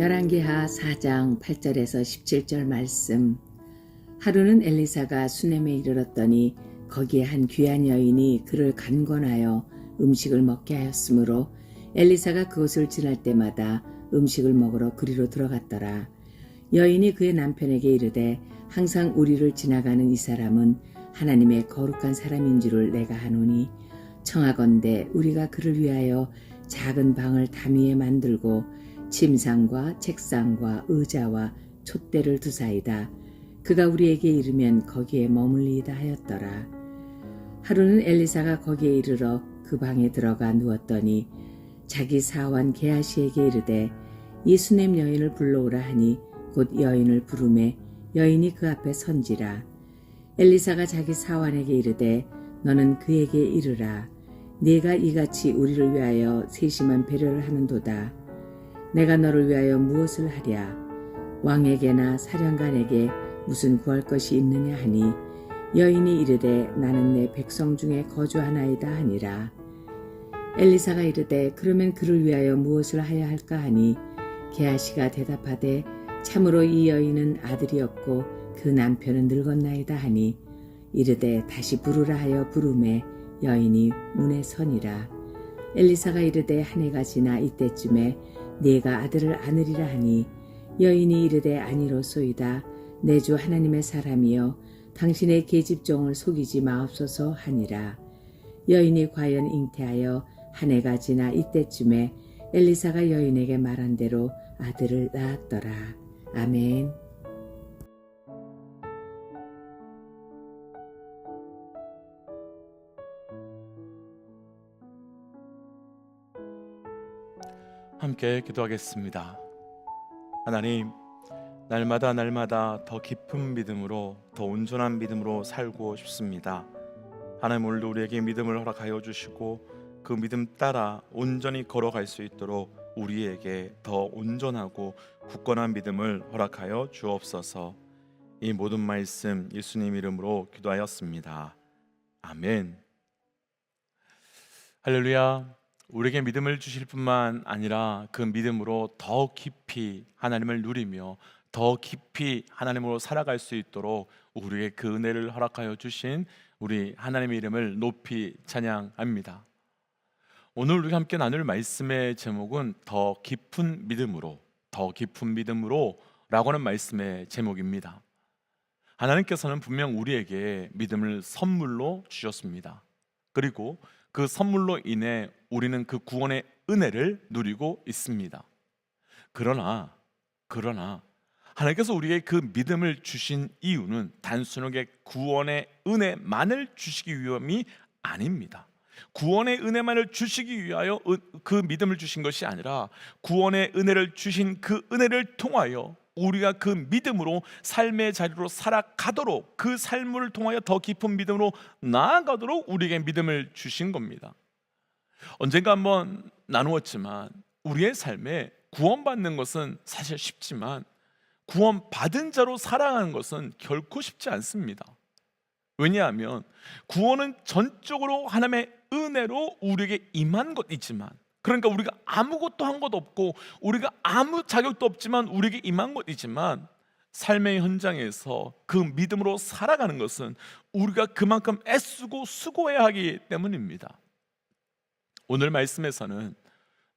열왕기하 4장 8절에서 17절 말씀. 하루는 엘리사가 수넴에 이르렀더니 거기에 한 귀한 여인이 그를 간권하여 음식을 먹게 하였으므로 엘리사가 그곳을 지날 때마다 음식을 먹으러 그리로 들어갔더라. 여인이 그의 남편에게 이르되 항상 우리를 지나가는 이 사람은 하나님의 거룩한 사람인 줄을 내가 하노니 청하건대 우리가 그를 위하여 작은 방을 담 위에 만들고 침상과 책상과 의자와 촛대를 두사이다. 그가 우리에게 이르면 거기에 머물리이다 하였더라. 하루는 엘리사가 거기에 이르러 그 방에 들어가 누웠더니 자기 사환 게하시에게 이르되 이 수냄 여인을 불러오라 하니 곧 여인을 부르매 여인이 그 앞에 선지라. 엘리사가 자기 사환에게 이르되 너는 그에게 이르라. 네가 이같이 우리를 위하여 세심한 배려를 하는도다. 내가 너를 위하여 무엇을 하랴? 왕에게나 사령관에게 무슨 구할 것이 있느냐 하니 여인이 이르되 나는 내 백성 중에 거주하나이다 하니라. 엘리사가 이르되 그러면 그를 위하여 무엇을 하야 할까 하니 게하시가 대답하되 참으로 이 여인은 아들이 없고 그 남편은 늙었나이다 하니 이르되 다시 부르라 하여 부르매 여인이 문에 서니라. 엘리사가 이르되 한 해가 지나 이때쯤에 네가 아들을 안으리라 하니 여인이 이르되 아니로소이다. 내 주 하나님의 사람이여 당신의 계집종을 속이지 마옵소서 하니라. 여인이 과연 잉태하여 한 해가 지나 이때쯤에 엘리사가 여인에게 말한 대로 아들을 낳았더라. 아멘 함께 기도하겠습니다. 하나님, 날마다 날마다 더 깊은 믿음으로 더 온전한 믿음으로 살고 싶습니다. 하나님 오늘 우리에게 믿음을 허락하여 주시고 그 믿음 따라 온전히 걸어갈 수 있도록 우리에게 더 온전하고 굳건한 믿음을 허락하여 주옵소서. 이 모든 말씀 예수님 이름으로 기도하였습니다. 아멘. 할렐루야. 우리에게 믿음을 주실 뿐만 아니라 그 믿음으로 더 깊이 하나님을 누리며 더 깊이 하나님으로 살아갈 수 있도록 우리에게 그 은혜를 허락하여 주신 우리 하나님의 이름을 높이 찬양합니다. 오늘 우리가 함께 나눌 말씀의 제목은 더 깊은 믿음으로 더 깊은 믿음으로라고 하는 말씀의 제목입니다. 하나님께서는 분명 우리에게 믿음을 선물로 주셨습니다. 그리고 그 선물로 인해 우리는 그 구원의 은혜를 누리고 있습니다. 그러나 그러나 하나님께서 우리에게 그 믿음을 주신 이유는 단순하게 구원의 은혜만을 주시기 위함이 아닙니다. 구원의 은혜만을 주시기 위하여 은- 그 믿음을 주신 것이 아니라 구원의 은혜를 주신 그 은혜를 통하여 우리가 그 믿음으로 삶의 자리로 살아가도록 그 삶을 통하여 더 깊은 믿음으로 나아가도록 우리에게 믿음을 주신 겁니다. 언젠가 한번 나누었지만 우리의 삶에 구원받는 것은 사실 쉽지만 구원받은 자로 살아가는 것은 결코 쉽지 않습니다. 왜냐하면 구원은 전적으로 하나님의 은혜로 우리에게 임한 것이지만 그러니까 우리가 아무것도 한 것 없고 우리가 아무 자격도 없지만 우리에게 임한 것이지만 삶의 현장에서 그 믿음으로 살아가는 것은 우리가 그만큼 애쓰고 수고해야 하기 때문입니다. 오늘 말씀에서는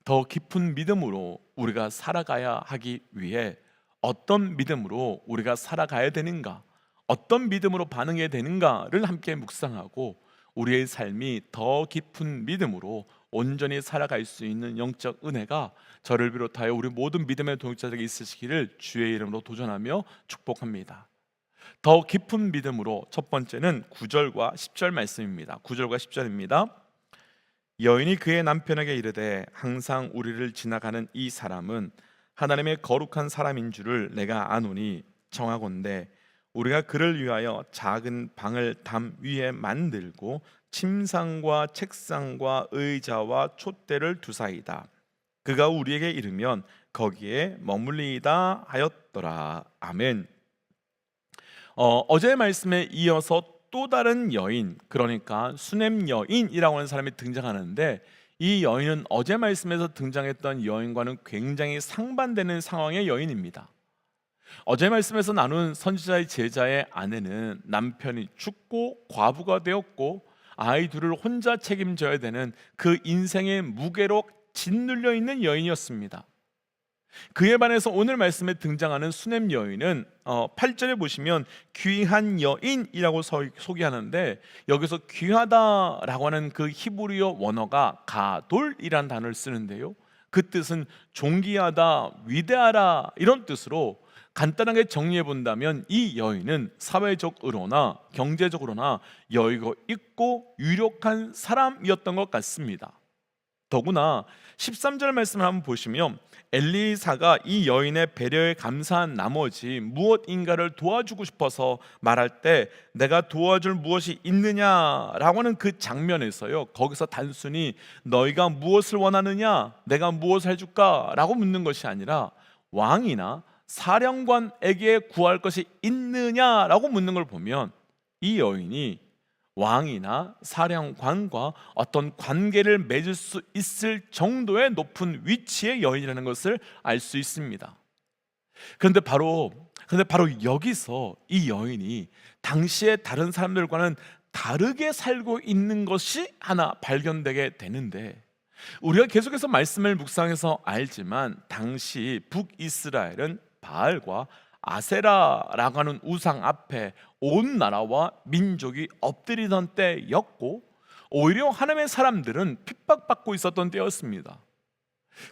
더 깊은 믿음으로 우리가 살아가야 하기 위해 어떤 믿음으로 우리가 살아가야 되는가, 어떤 믿음으로 반응해야 되는가를 함께 묵상하고 우리의 삶이 더 깊은 믿음으로 온전히 살아갈 수 있는 영적 은혜가 저를 비롯하여 우리 모든 믿음의 동역자들에게 있으시기를 주의 이름으로 도전하며 축복합니다. 더 깊은 믿음으로 첫 번째는 9절과 10절 말씀입니다. 9절과 10절입니다. 여인이 그의 남편에게 이르되 항상 우리를 지나가는 이 사람은 하나님의 거룩한 사람인 줄을 내가 아노니 청하건대 우리가 그를 위하여 작은 방을 담 위에 만들고 침상과 책상과 의자와 촛대를 두사이다. 그가 우리에게 이르면 거기에 머물리이다 하였더라. 아멘. 어, 어제 말씀에 이어서 또 다른 여인, 그러니까 수냄 여인이라고 하는 사람이 등장하는데 이 여인은 어제 말씀에서 등장했던 여인과는 굉장히 상반되는 상황의 여인입니다. 어제 말씀에서 나눈 선지자의 제자의 아내는 남편이 죽고 과부가 되었고 아이 둘을 혼자 책임져야 되는 그 인생의 무게로 짓눌려 있는 여인이었습니다. 그에 반해서 오늘 말씀에 등장하는 수냄 여인은 어, 8절에 보시면 귀한 여인이라고 서- 소개하는데 여기서 귀하다라고 하는 그 히브리어 원어가 가돌이란 단어를 쓰는데요. 그 뜻은 존귀하다, 위대하다 이런 뜻으로 간단하게 정리해 본다면 이 여인은 사회적으로나 경제적으로나 여유가 있고 유력한 사람이었던 것 같습니다. 더구나 13절 말씀을 한번 보시면 엘리사가 이 여인의 배려에 감사한 나머지 무엇인가를 도와주고 싶어서 말할 때 내가 도와줄 무엇이 있느냐라고 하는 그 장면에서요. 거기서 단순히 너희가 무엇을 원하느냐, 내가 무엇을 해줄까라고 묻는 것이 아니라 왕이나 사령관에게 구할 것이 있느냐라고 묻는 걸 보면 이 여인이 왕이나 사령관과 어떤 관계를 맺을 수 있을 정도의 높은 위치의 여인이라는 것을 알 수 있습니다. 그런데 바로 그런데 바로 여기서 이 여인이 당시의 다른 사람들과는 다르게 살고 있는 것이 하나 발견되게 되는데 우리가 계속해서 말씀을 묵상해서 알지만 당시 북이스라엘은 바알과 아세라라고 하는 우상 앞에 온 나라와 민족이 엎드리던 때였고 오히려 하나님의 사람들은 핍박받고 있었던 때였습니다.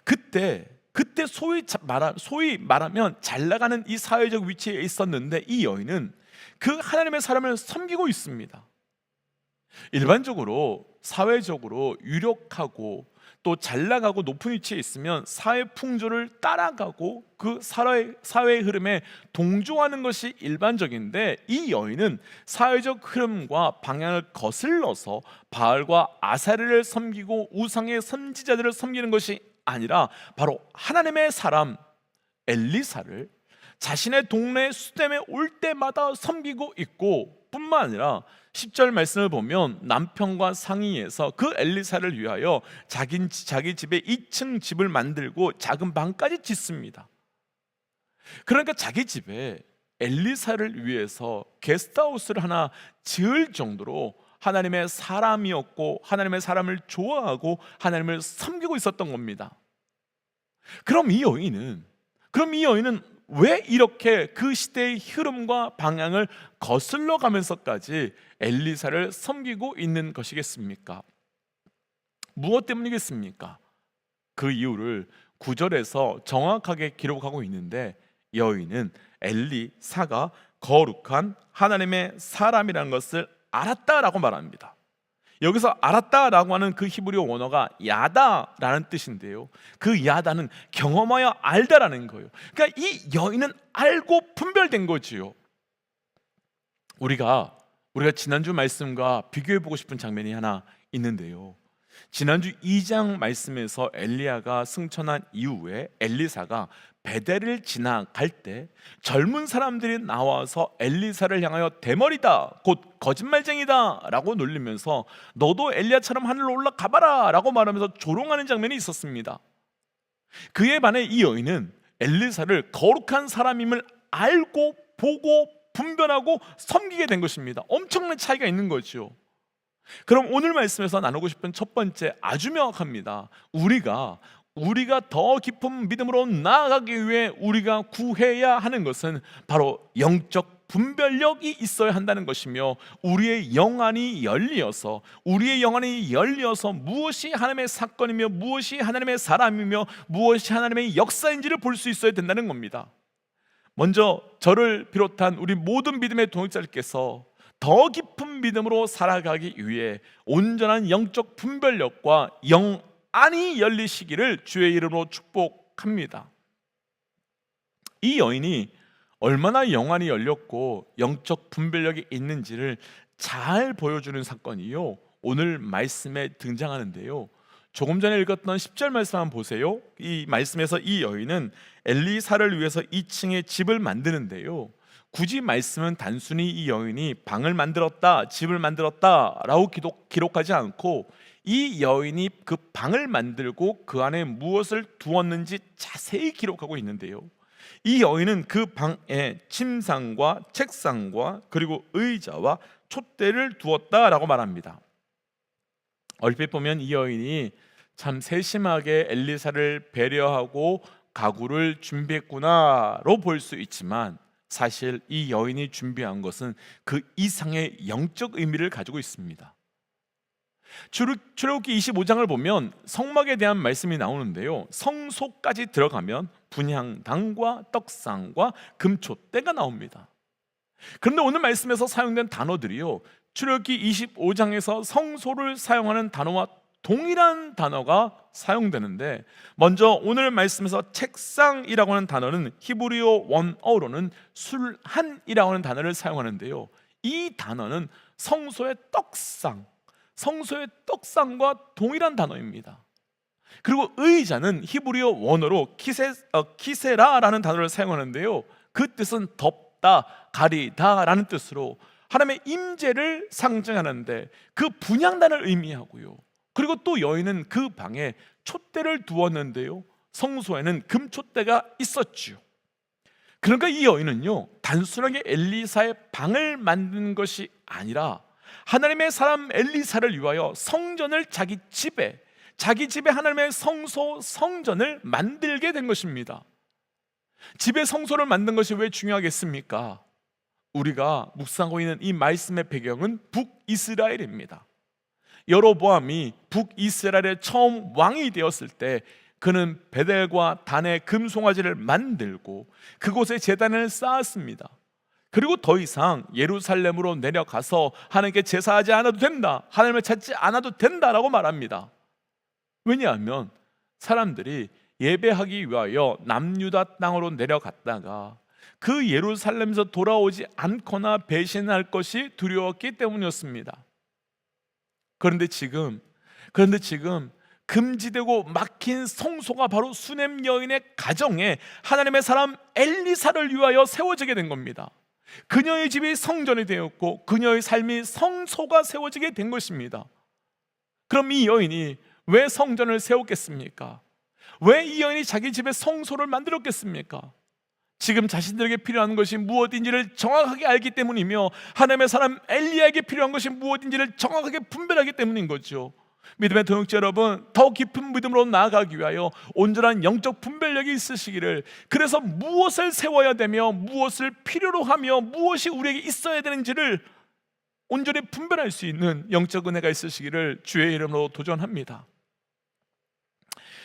그때 그때 소위 자- 말하, 소위 말하면 잘 나가는 이 사회적 위치에 있었는데 이 여인은 그 하나님의 사람을 섬기고 있습니다. 일반적으로 사회적으로 유력하고 또 잘 나가고 높은 위치에 있으면 사회 풍조를 따라가고 그 사회 사회의 흐름에 동조하는 것이 일반적인데 이 여인은 사회적 흐름과 방향을 거슬러서 바알과 아사르를 섬기고 우상의 선지자들을 섬기는 것이 아니라 바로 하나님의 사람 엘리사를 자신의 동네 수댐에 올 때마다 섬기고 있고 뿐만 아니라 10절 말씀을 보면 남편과 상의해서 그 엘리사를 위하여 자기, 자기 집에 2층 집을 만들고 작은 방까지 짓습니다. 그러니까 자기 집에 엘리사를 위해서 게스트하우스를 하나 지을 정도로 하나님의 사람이었고 하나님의 사람을 좋아하고 하나님을 섬기고 있었던 겁니다. 그럼 이 여인은 그럼 이 여인은 왜 이렇게 그 시대의 흐름과 방향을 거슬러 가면서까지 엘리사를 섬기고 있는 것이겠습니까? 무엇 때문이겠습니까? 그 이유를 구절에서 정확하게 기록하고 있는데 여인은 엘리사가 거룩한 하나님의 사람이라는 것을 알았다라고 말합니다. 여기서 알았다라고 하는 그 히브리어 원어가 야다라는 뜻인데요. 그 야다는 경험하여 알다라는 거예요. 그러니까 이 여인은 알고 분별된 거지요. 우리가 우리가 지난주 말씀과 비교해 보고 싶은 장면이 하나 있는데요. 지난주 2장 말씀에서 엘리야가 승천한 이후에 엘리사가 베델을 지나갈 때 젊은 사람들이 나와서 엘리사를 향하여 대머리다 곧 거짓말쟁이다라고 놀리면서 너도 엘리야처럼 하늘로 올라가 봐라라고 말하면서 조롱하는 장면이 있었습니다. 그에 반해 이 여인은 엘리사를 거룩한 사람임을 알고 보고 분별하고 섬기게 된 것입니다. 엄청난 차이가 있는 거죠. 그럼 오늘 말씀에서 나누고 싶은 첫 번째 아주 명확합니다. 우리가 우리가 더 깊은 믿음으로 나아가기 위해 우리가 구해야 하는 것은 바로 영적 분별력이 있어야 한다는 것이며 우리의 영안이 열리어서 우리의 영안이 열리어서 무엇이 하나님의 사건이며 무엇이 하나님의 사람이며 무엇이 하나님의 역사인지를 볼 수 있어야 된다는 겁니다. 먼저 저를 비롯한 우리 모든 믿음의 동역자들께서 더 깊은 믿음으로 살아가기 위해 온전한 영적 분별력과 영 안이 열리시기를 주의 이름으로 축복합니다. 이 여인이 얼마나 영안이 열렸고 영적 분별력이 있는지를 잘 보여주는 사건이요. 오늘 말씀에 등장하는데요. 조금 전에 읽었던 10절 말씀 한번 보세요. 이 말씀에서 이 여인은 엘리사를 위해서 2층에 집을 만드는데요. 굳이 말씀은 단순히 이 여인이 방을 만들었다, 집을 만들었다라고 기록, 기록 하지 않고 이 여인이 그 방을 만들고 그 안에 무엇을 두었는지 자세히 기록하고 있는데요. 이 여인은 그 방에 침상과 책상과 그리고 의자와 촛대를 두었다라고 말합니다. 얼핏 보면 이 여인이 참 세심하게 엘리사를 배려하고 가구를 준비했구나로 볼 수 있지만 사실 이 여인이 준비한 것은 그 이상의 영적 의미를 가지고 있습니다. 출애굽- 출애굽기 25장을 보면 성막에 대한 말씀이 나오는데요. 성소까지 들어가면 분향당과 떡상과 금초대가 나옵니다. 그런데 오늘 말씀에서 사용된 단어들이요. 출애굽기 25장에서 성소를 사용하는 단어와 동일한 단어가 사용되는데 먼저 오늘 말씀에서 책상이라고 하는 단어는 히브리어 원어로는 술한이라고 하는 단어를 사용하는데요. 이 단어는 성소의 떡상, 성소의 떡상과 동일한 단어입니다. 그리고 의자는 히브리어 원어로 키세, 어, 키세라라는 단어를 사용하는데요. 그 뜻은 덮다, 가리다라는 뜻으로 하나님의 임재를 상징하는데 그 분양단을 의미하고요. 그리고 또 여인은 그 방에 촛대를 두었는데요. 성소에는 금촛대가 있었지요. 그러니까 이 여인은요 단순하게 엘리사의 방을 만든 것이 아니라 하나님의 사람 엘리사를 위하여 성전을 자기 집에 자기 집에 하나님의 성소 성전을 만들게 된 것입니다. 집에 성소를 만든 것이 왜 중요하겠습니까? 우리가 묵상하고 있는 이 말씀의 배경은 북이스라엘입니다. 여로보암이 북이스라엘의 처음 왕이 되었을 때 그는 베델과 단의 금송아지를 만들고 그곳에 제단을 쌓았습니다. 그리고 더 이상 예루살렘으로 내려가서 하나님께 제사하지 않아도 된다. 하나님을 찾지 않아도 된다라고 말합니다. 왜냐하면 사람들이 예배하기 위하여 남유다 땅으로 내려갔다가 그 예루살렘에서 돌아오지 않거나 배신할 것이 두려웠기 때문이었습니다. 그런데 지금 그런데 지금 금지되고 막힌 성소가 바로 수넴 여인의 가정에 하나님의 사람 엘리사를 위하여 세워지게 된 겁니다. 그녀의 집이 성전이 되었고 그녀의 삶이 성소가 세워지게 된 것입니다. 그럼 이 여인이 왜 성전을 세웠겠습니까? 왜 이 여인이 자기 집에 성소를 만들었겠습니까? 지금 자신들에게 필요한 것이 무엇인지를 정확하게 알기 때문이며 하나님의 사람 엘리야에게 필요한 것이 무엇인지를 정확하게 분별하기 때문인 거죠. 믿음의 동역자 여러분, 더 깊은 믿음으로 나아가기 위하여 온전한 영적 분별력이 있으시기를 그래서 무엇을 세워야 되며 무엇을 필요로 하며 무엇이 우리에게 있어야 되는지를 온전히 분별할 수 있는 영적 은혜가 있으시기를 주의 이름으로 도전합니다.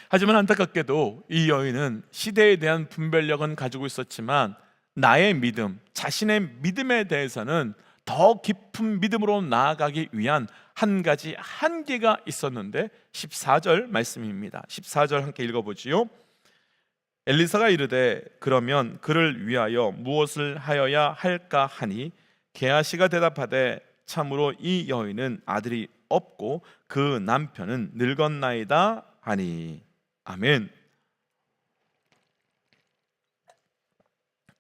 하지만 안타깝게도 이 여인은 시대에 대한 분별력은 가지고 있었지만 나의 믿음, 자신의 믿음에 대해서는 더 깊은 믿음으로 나아가기 위한 한 가지 한계가 있었는데 14절 말씀입니다. 14절 함께 읽어보지요. 엘리사가 이르되 그러면 그를 위하여 무엇을 하여야 할까 하니 게하시가 대답하되 참으로 이 여인은 아들이 없고 그 남편은 늙었나이다 하니 아멘.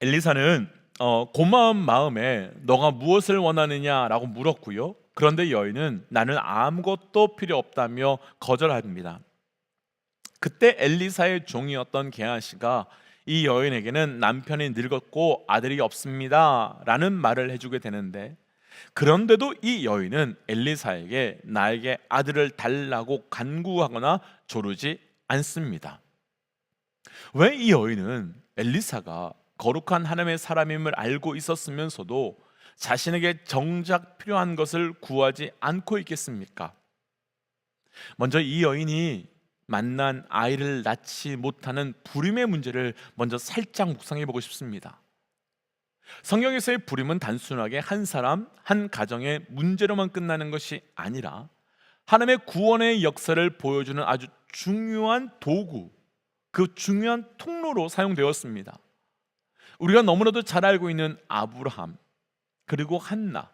엘리사는 어, 고마운 마음에 너가 무엇을 원하느냐라고 물었고요. 그런데 여인은 나는 아무것도 필요 없다며 거절합니다. 그때 엘리사의 종이었던 게하시가 이 여인에게는 남편이 늙었고 아들이 없습니다라는 말을 해주게 되는데 그런데도 이 여인은 엘리사에게 나에게 아들을 달라고 간구하거나 조르지 않습니다. 왜 이 여인은 엘리사가 거룩한 하나님의 사람임을 알고 있었으면서도 자신에게 정작 필요한 것을 구하지 않고 있겠습니까? 먼저 이 여인이 만난 아이를 낳지 못하는 불임의 문제를 먼저 살짝 묵상해 보고 싶습니다. 성경에서의 불임은 단순하게 한 사람, 한 가정의 문제로만 끝나는 것이 아니라 하나님의 구원의 역사를 보여주는 아주 중요한 도구, 그 중요한 통로로 사용되었습니다. 우리가 너무나도 잘 알고 있는 아브라함, 그리고 한나,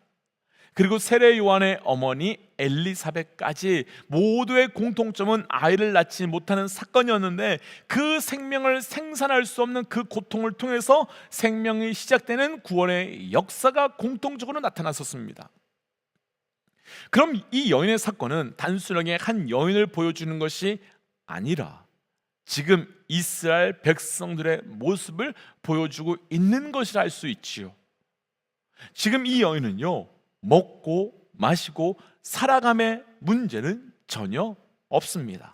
그리고 세례 요한의 어머니 엘리사벳까지 모두의 공통점은 아이를 낳지 못하는 사건이었는데 그 생명을 생산할 수 없는 그 고통을 통해서 생명이 시작되는 구원의 역사가 공통적으로 나타났었습니다. 그럼 이 여인의 사건은 단순하게 한 여인을 보여주는 것이 아니라 지금 이스라엘 백성들의 모습을 보여주고 있는 것이라 할 수 있지요. 지금 이 여인은요, 먹고 마시고 살아감의 문제는 전혀 없습니다.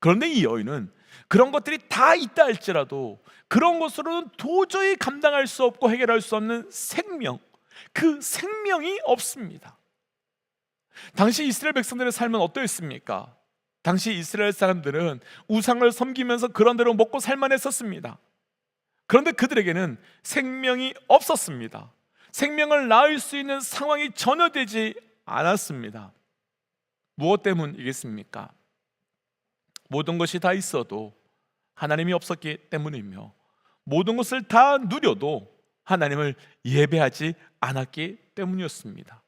그런데 이 여인은 그런 것들이 다 있다 할지라도 그런 것으로는 도저히 감당할 수 없고 해결할 수 없는 생명, 그 생명이 없습니다. 당시 이스라엘 백성들의 삶은 어떠했습니까? 당시 이스라엘 사람들은 우상을 섬기면서 그런 대로 먹고 살만했었습니다. 그런데 그들에게는 생명이 없었습니다. 생명을 낳을 수 있는 상황이 전혀 되지 않았습니다. 무엇 때문이겠습니까? 모든 것이 다 있어도 하나님이 없었기 때문이며 모든 것을 다 누려도 하나님을 예배하지 않았기 때문이었습니다.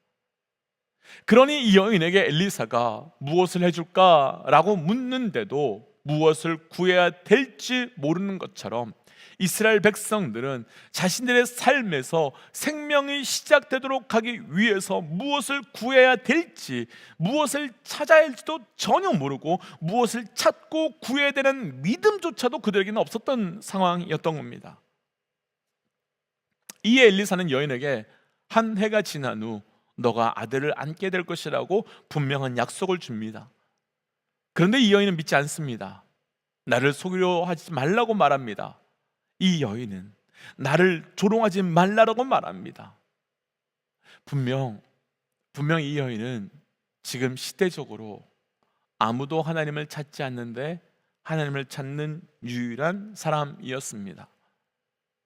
그러니 이 여인에게 엘리사가 무엇을 해줄까라고 묻는데도 무엇을 구해야 될지 모르는 것처럼 이스라엘 백성들은 자신들의 삶에서 생명이 시작되도록 하기 위해서 무엇을 구해야 될지, 무엇을 찾아야 할지도 전혀 모르고 무엇을 찾고 구해야 되는 믿음조차도 그들에게는 없었던 상황이었던 겁니다. 이에 엘리사는 여인에게 한 해가 지난 후 너가 아들을 안게 될 것이라고 분명한 약속을 줍니다. 그런데 이 여인은 믿지 않습니다. 나를 속이려 하지 말라고 말합니다. 이 여인은 나를 조롱하지 말라라고 말합니다. 분명 분명 이 여인은 지금 시대적으로 아무도 하나님을 찾지 않는데 하나님을 찾는 유일한 사람이었습니다.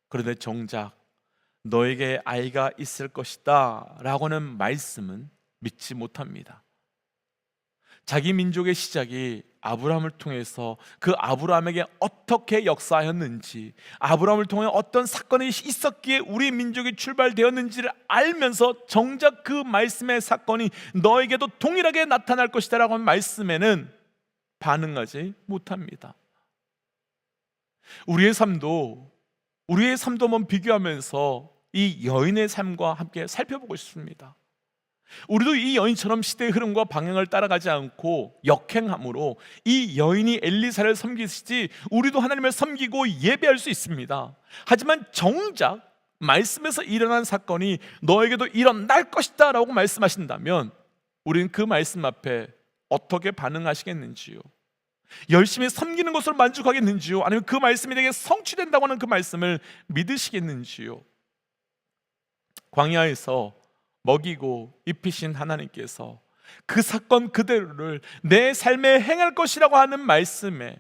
그런데 정작 너에게 아이가 있을 것이다 라고는 말씀은 믿지 못합니다. 자기 민족의 시작이 아브라함을 통해서 그 아브라함에게 어떻게 역사하였는지 아브라함을 통해 어떤 사건이 있었기에 우리 민족이 출발되었는지를 알면서 정작 그 말씀의 사건이 너에게도 동일하게 나타날 것이다라고 하는 말씀에는 반응하지 못합니다. 우리의 삶도 우리의 삶도 한번 비교하면서 이 여인의 삶과 함께 살펴보고 싶습니다. 우리도 이 여인처럼 시대의 흐름과 방향을 따라가지 않고 역행함으로 이 여인이 엘리사를 섬기시지 우리도 하나님을 섬기고 예배할 수 있습니다. 하지만 정작 말씀에서 일어난 사건이 너에게도 일어날 것이다 라고 말씀하신다면 우리는 그 말씀 앞에 어떻게 반응하시겠는지요? 열심히 섬기는 것으로 만족하겠는지요? 아니면 그 말씀이 내게 성취된다고 하는 그 말씀을 믿으시겠는지요? 광야에서 먹이고 입히신 하나님께서 그 사건 그대로를 내 삶에 행할 것이라고 하는 말씀에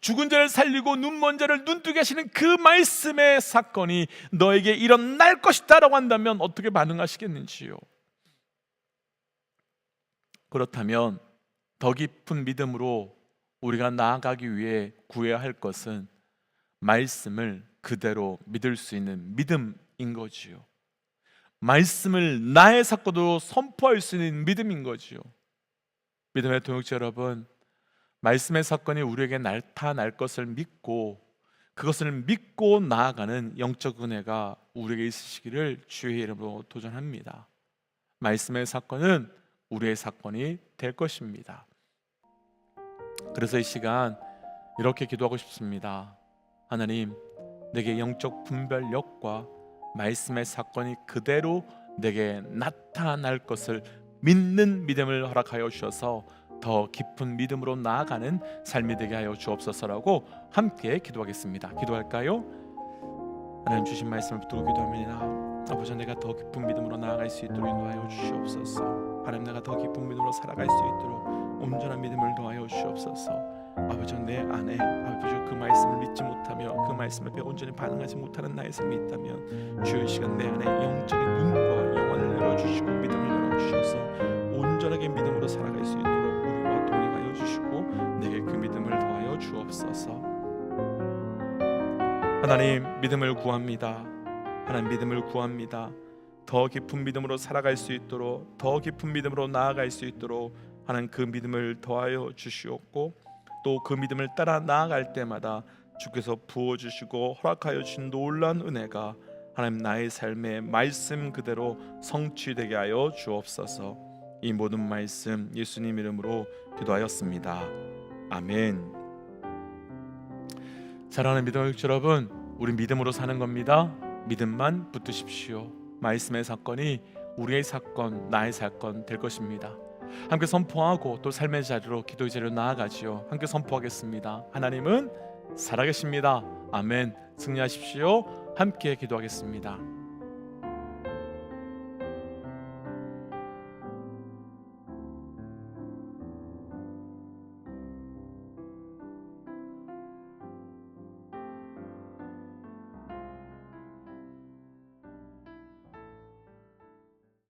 죽은 자를 살리고 눈먼 자를 눈뜨게 하시는 그 말씀의 사건이 너에게 일어날 것이다라고 한다면 어떻게 반응하시겠는지요? 그렇다면 더 깊은 믿음으로 우리가 나아가기 위해 구해야 할 것은 말씀을 그대로 믿을 수 있는 믿음인 거지요. 말씀을 나의 사건으로 선포할 수 있는 믿음인 거지요. 믿음의 동역자 여러분, 말씀의 사건이 우리에게 나타날 것을 믿고 그것을 믿고 나아가는 영적 은혜가 우리에게 있으시기를 주의 이름으로 도전합니다. 말씀의 사건은 우리의 사건이 될 것입니다. 그래서 이 시간 이렇게 기도하고 싶습니다. 하나님, 내게 영적 분별력과 말씀의 사건이 그대로 내게 나타날 것을 믿는 믿음을 허락하여 주셔서 더 깊은 믿음으로 나아가는 삶이 되게 하여 주옵소서라고 함께 기도하겠습니다. 기도할까요? 하나님 주신 말씀을 붙들고 기도합니다. 아버지 내가 더 깊은 믿음으로 나아갈 수 있도록 인도하여 주시옵소서. 하나님 내가 더 깊은 믿음으로 살아갈 수 있도록 온전한 믿음을 더하여 주시옵소서. 아버지 내 안에 아버지 그 말씀을 믿지 못하며 그 말씀에 온전히 반응하지 못하는 나의 삶이 있다면 주의 시간 내 안에 영적인 눈과 영혼을 열어주시고 믿음을 열어주셔서 온전하게 믿음으로 살아갈 수 있도록 우리와 동행하여 주시고 내게 그 믿음을 더하여 주옵소서. 하나님 믿음을 구합니다. 하나님 믿음을 구합니다. 더 깊은 믿음으로 살아갈 수 있도록 더 깊은 믿음으로 나아갈 수 있도록 하나님 그 믿음을 더하여 주시옵고 또 그 믿음을 따라 나아갈 때마다 주께서 부어 주시고 허락하여 주신 놀라운 은혜가 하나님 나의 삶의 말씀 그대로 성취되게 하여 주옵소서. 이 모든 말씀 예수님 이름으로 기도하였습니다. 아멘. 사랑하는 믿음의 육 여러분, 우리 믿음으로 사는 겁니다. 믿음만 붙드십시오. 말씀의 사건이 우리의 사건, 나의 사건 될 것입니다. 함께 선포하고 또 삶의 자리로 기도의 자리로 나아가지요. 함께 선포하겠습니다. 하나님은 살아계십니다. 아멘. 승리하십시오. 함께 기도하겠습니다.